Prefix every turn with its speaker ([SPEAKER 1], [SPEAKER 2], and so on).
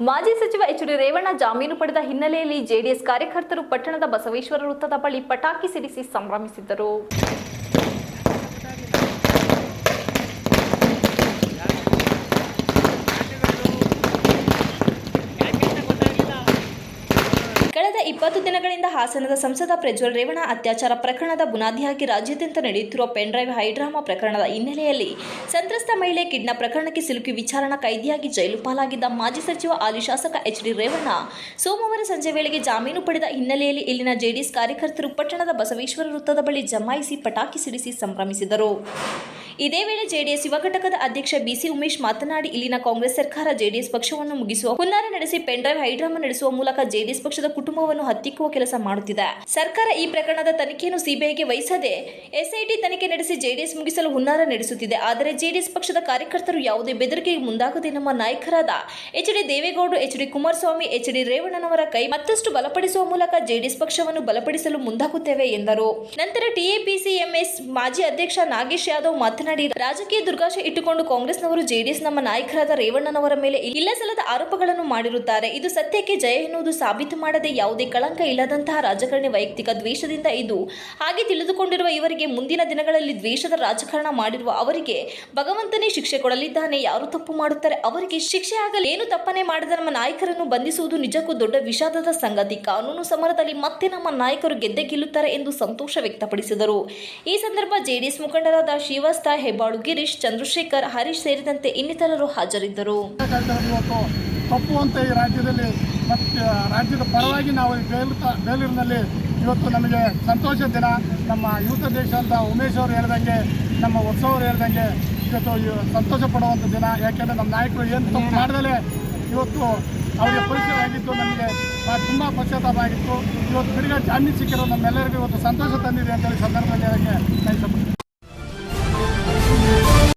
[SPEAKER 1] ಮಾಜಿ ಸಚಿವ H D Revanna ಜಾಮೀನು ಪಡೆದ ಹಿನ್ನೆಲೆಯಲ್ಲಿ ಜೆಡಿಎಸ್ ಕಾರ್ಯಕರ್ತರು ಪಟ್ಟಣದ ಬಸವೇಶ್ವರ ವೃತ್ತದ ಬಳಿ ಪಟಾಕಿ ಸಿಡಿಸಿ ಸಂಭ್ರಮಿಸಿದ್ದರು. ಇಪ್ಪತ್ತು ದಿನಗಳಿಂದ ಹಾಸನದ ಸಂಸದ ಪ್ರಜ್ವಲ್ ರೇವಣ ಅತ್ಯಾಚಾರ ಪ್ರಕರಣದ ಬುನಾದಿಯಾಗಿ ರಾಜ್ಯಾದ್ಯಂತ ನಡೆಯುತ್ತಿರುವ ಪೆನ್ಡ್ರೈವ್ ಹೈಡ್ರಾಮಾ ಪ್ರಕರಣದ ಹಿನ್ನೆಲೆಯಲ್ಲಿ ಸಂತ್ರಸ್ತ ಮಹಿಳೆ ಕಿಡ್ನಾಪ್ ಪ್ರಕರಣಕ್ಕೆ ಸಿಲುಕಿ ವಿಚಾರಣಾ ಕೈದಿಯಾಗಿ ಜೈಲು ಪಾಲಾಗಿದ್ದ ಮಾಜಿ ಸಚಿವ ಹಾಲಿ ಶಾಸಕ ಎಚ್ ಡಿ ರೇವಣ್ಣ ಸೋಮವಾರ ಸಂಜೆ ವೇಳೆಗೆ ಜಾಮೀನು ಪಡೆದ ಹಿನ್ನೆಲೆಯಲ್ಲಿ ಇಲ್ಲಿನ ಜೆಡಿಎಸ್ ಕಾರ್ಯಕರ್ತರು ಪಟ್ಟಣದ ಬಸವೇಶ್ವರ ವೃತ್ತದ ಬಳಿ ಜಮಾಯಿಸಿ ಪಟಾಕಿ ಸಿಡಿಸಿ ಸಂಭ್ರಮಿಸಿದರು. ಇದೇ ವೇಳೆ ಜೆಡಿಎಸ್ ಯುವ ಘಟಕದ ಅಧ್ಯಕ್ಷ ಬಿಸಿ ಉಮೇಶ್ ಮಾತನಾಡಿ, ಇಲ್ಲಿನ ಕಾಂಗ್ರೆಸ್ ಸರ್ಕಾರ ಜೆಡಿಎಸ್ ಪಕ್ಷವನ್ನು ಮುಗಿಸುವ ಹುನ್ನಾರ ನಡೆಸಿ ಪೆನ್ಡ್ರೈವ್ ಹೈಡ್ರಾಮಾ ನಡೆಸುವ ಮೂಲಕ ಜೆಡಿಎಸ್ ಪಕ್ಷದ ಕುಟುಂಬವನ್ನು ಹತ್ತಿಕ್ಕುವ ಕೆಲಸ ಮಾಡುತ್ತಿದೆ. ಸರ್ಕಾರ ಈ ಪ್ರಕರಣದ ತನಿಖೆಯನ್ನು ಸಿಬಿಐಗೆ ವಹಿಸದೆ ಎಸ್ಐಟಿ ತನಿಖೆ ನಡೆಸಿ ಜೆಡಿಎಸ್ ಮುಗಿಸಲು ಹುನ್ನಾರ ನಡೆಸುತ್ತಿದೆ. ಆದರೆ ಜೆಡಿಎಸ್ ಪಕ್ಷದ ಕಾರ್ಯಕರ್ತರು ಯಾವುದೇ ಬೆದರಿಕೆಗೆ ಮುಂದಾಗದೆ ನಮ್ಮ ನಾಯಕರಾದ H D Deve Gowda, H D Kumaraswamy, H D ರೇವಣ್ಣನವರ ಕೈ ಮತ್ತಷ್ಟು ಬಲಪಡಿಸುವ ಮೂಲಕ ಜೆಡಿಎಸ್ ಪಕ್ಷವನ್ನು ಬಲಪಡಿಸಲು ಮುಂದಾಗುತ್ತೇವೆ ಎಂದರು. ನಂತರ ಟಿಎಪಿಸಿಎಂಎಸ್ ಮಾಜಿ ಅಧ್ಯಕ್ಷ ನಾಗೇಶ್ ಯಾದವ್ ಮಾತನಾಡಿ, ರಾಜಕೀಯ ದುರ್ಗಾಶ ಇಟ್ಟುಕೊಂಡು ಕಾಂಗ್ರೆಸ್ನವರು ಜೆಡಿಎಸ್ ನಮ್ಮ ನಾಯಕರಾದ ರೇವಣ್ಣನವರ ಮೇಲೆ ಇಲ್ಲಸಲ್ಲದ ಆರೋಪಗಳನ್ನು ಮಾಡಿರುತ್ತಾರೆ. ಇದು ಸತ್ಯಕ್ಕೆ ಜಯ ಎನ್ನುವುದು ಸಾಬೀತು ಮಾಡದೆ ಯಾವುದೇ ಕಳಂಕ ಇಲ್ಲದಂತಹ ರಾಜಕಾರಣಿ ವೈಯಕ್ತಿಕ ದ್ವೇಷದಿಂದ ಇದು. ಹಾಗೆ ತಿಳಿದುಕೊಂಡಿರುವ ಇವರಿಗೆ ಮುಂದಿನ ದಿನಗಳಲ್ಲಿ ದ್ವೇಷದ ರಾಜಕಾರಣ ಮಾಡಿರುವ ಅವರಿಗೆ ಭಗವಂತನೇ ಶಿಕ್ಷೆ ಕೊಡಲಿದ್ದಾನೆ. ಯಾರು ತಪ್ಪು ಮಾಡುತ್ತಾರೆ? ಅವರಿಗೆ ಶಿಕ್ಷೆ ಆಗಲಿ. ಏನು ತಪ್ಪನೆ ಮಾಡಿದ ನಮ್ಮ ನಾಯಕರನ್ನು ಬಂಧಿಸುವುದು ನಿಜಕ್ಕೂ ದೊಡ್ಡ ವಿಷಾದದ ಸಂಗತಿ. ಕಾನೂನು ಸಮರದಲ್ಲಿ ಮತ್ತೆ ನಮ್ಮ ನಾಯಕರು ಗೆದ್ದೆ ಗೆಲ್ಲುತ್ತಾರೆ ಎಂದು ಸಂತೋಷ ವ್ಯಕ್ತಪಡಿಸಿದರು. ಈ ಸಂದರ್ಭ ಜೆಡಿಎಸ್ ಮುಖಂಡರಾದ ಶ್ರೀವಾಸ್ತ ಹೆಬ್ಬಾಳು, ಗಿರೀಶ್, ಚಂದ್ರಶೇಖರ್, ಹರೀಶ್ ಸೇರಿದಂತೆ ಇನ್ನಿತರರು ಹಾಜರಿದ್ದರು.
[SPEAKER 2] ತಪ್ಪು ಅಂತ ಈ ರಾಜ್ಯದಲ್ಲಿ ಮತ್ತು ರಾಜ್ಯದ ಪರವಾಗಿ ನಾವು ಈ ಬೇಲೂರು ಬೇಲೂರಿನಲ್ಲಿ ಇವತ್ತು ನಮಗೆ ಸಂತೋಷದ ದಿನ. ನಮ್ಮ ಯುವತ ದೇಶ ಅಂತ ಉಮೇಶ್ ಅವರು ಹೇಳ್ದಂಗೆ, ನಮ್ಮ ಉತ್ಸವ ಅವರು ಹೇಳ್ದಂಗೆ ಇವತ್ತು ಇವ್ ಸಂತೋಷ ಪಡುವಂಥ ದಿನ. ಯಾಕೆಂದರೆ ನಮ್ಮ ನಾಯಕರು ಏನು ತಪ್ಪು ಮಾಡಿದಲೇ ಇವತ್ತು ಅವರಿಗೆ ಪರಿಚಯ ಆಗಿತ್ತು ನಮಗೆ ತುಂಬ ಪಶ್ಚಾತ್ತಾಪ ಆಗಿತ್ತು. ಇವತ್ತು ಬಿಡುಗಡೆ ಜಾಮೀನು ಸಿಕ್ಕಿರೋ ನಮ್ಮೆಲ್ಲರಿಗೂ ಇವತ್ತು ಸಂತೋಷ ತಂದಿದೆ ಅಂತೇಳಿ ಸಂದರ್ಭದಲ್ಲಿ ಹೇಳೋಕ್ಕೆ ನಾನು ಇಷ್ಟಪಡ್ತೀನಿ